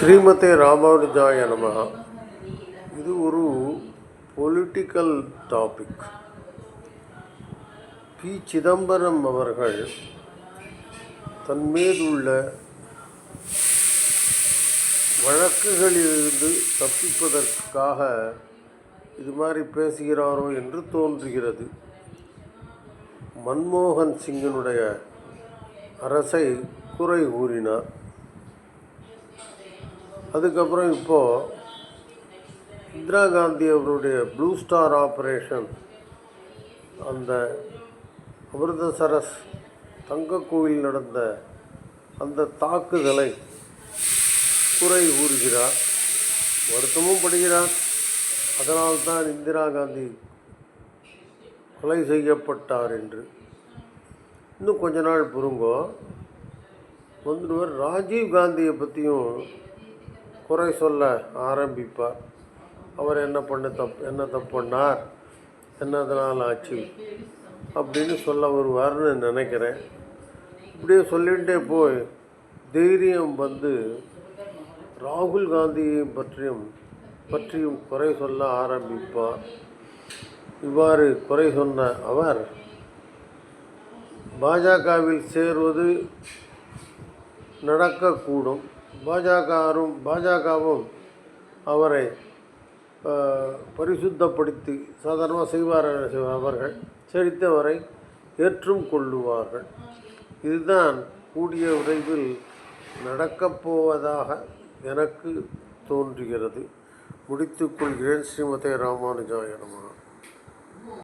ஸ்ரீமதே ராமானுஜாய நமகா இது ஒரு பொலிட்டிக்கல் டாபிக் பி. சிதம்பரம் அவர்கள் தன் மீதுள்ள வழக்குகளிலிருந்து தப்பிப்பதற்காக இது மாதிரி பேசுகிறாரோ என்று தோன்றுகிறது. மன்மோகன் சிங்கினுடைய அரசை குறை கூறினார். அதுக்கப்புறம் இப்போது இந்திரா காந்தி அவருடைய ப்ளூ ஸ்டார் ஆப்ரேஷன் அந்த அமிர்தசரஸ் தங்கக்கோவில் நடந்த அந்த தாக்குதலை குறை கூறுகிறார் வருத்தமும் படுகிறார். அதனால்தான் இந்திரா காந்தி கொலை செய்யப்பட்டார் என்று. இன்னும் கொஞ்ச நாள் பொறுங்கோ. வந்துடுவர். ராஜீவ் காந்தியை பற்றியும் குறை சொல்ல ஆரம்பிப்பார். அவர் என்ன பண்ண தப் என்ன தப்பு பண்ணார்? என்னதனால் ஆச்சு? அப்படின்னு சொல்ல வருவார்னு நினைக்கிறேன். இப்படியே சொல்லிகிட்டே போய் தைரியம் வந்து ராகுல் காந்தியை பற்றியும் பற்றியும் குறை சொல்ல ஆரம்பிப்பார். இவ்வாறு குறை சொன்ன அவர் பாஜகவில் சேருவது நடக்கக்கூடும். பாஜகவும் பாஜகவும் அவரை பரிசுத்தப்படுத்தி சாதாரணமாக செய்வார் அவர்கள் செழித்தவரை ஏற்றும் கொள்ளுவார்கள். இதுதான் கூடிய விரைவில் நடக்கப் போவதாக எனக்கு தோன்றுகிறது. முடித்துக்கொள்கிறேன் ஸ்ரீமதே ராமானுஜாயனமாக